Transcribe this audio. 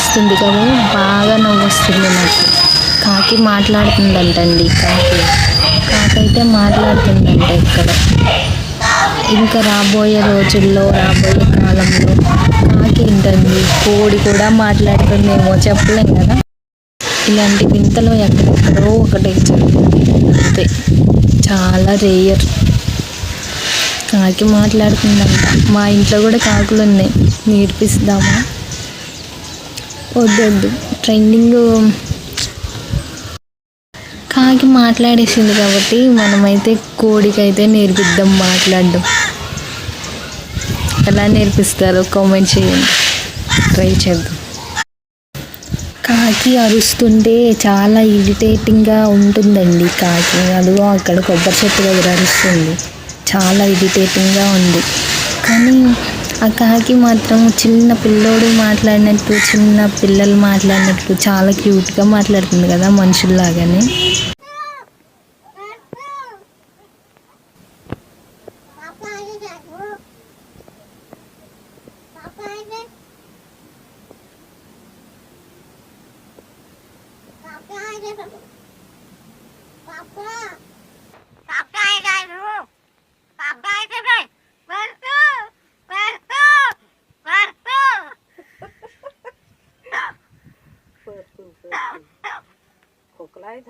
వస్తుంది కదా బాగా నవ్వు వస్తుంది నాకు. కాకి మాట్లాడుతుందంటండి కాకి. కాకైతే మాట్లాడుతుందంట ఇక్కడ. ఇంకా రాబోయే రోజుల్లో రాబోయే కాలంలో కాకి ఏంటండి? కోడి కూడా మాట్లాడుతుందేమో చెప్పలేం కదా. ఇలాంటి వింతలు ఎక్కడెక్కడో ఒకటే జరుగుతుంది. అంతే. చాలా రేయర్ కాకి మాట్లాడుతుందంట. మా ఇంట్లో కూడా కాకులు ఉన్నాయి నేర్పిస్తామా? వద్దొద్దు ట్రెండింగ్ కాకి మాట్లాడేసింది కాబట్టి మనమైతే కోడికైతే నేర్పిద్దాం మాట్లాడడం. ఎలా నేర్పిస్తారో కామెంట్ చేయండి. ట్రై చేద్దాం. కాకి అరుస్తుంటే చాలా ఇరిటేటింగ్గా ఉంటుందండి కాకి. అదిగో అక్కడ కొబ్బరి చెట్టు దగ్గర అరుస్తుంది. చాలా ఇరిటేటింగ్గా ఉంది. కానీ ఆ కాకి మాత్రం చిన్న పిల్లోడు మాట్లాడినట్టు చిన్న పిల్లలు మాట్లాడినట్లు చాలా క్యూట్గా మాట్లాడుతుంది కదా మనుషుల్లాగానే Papa. 来他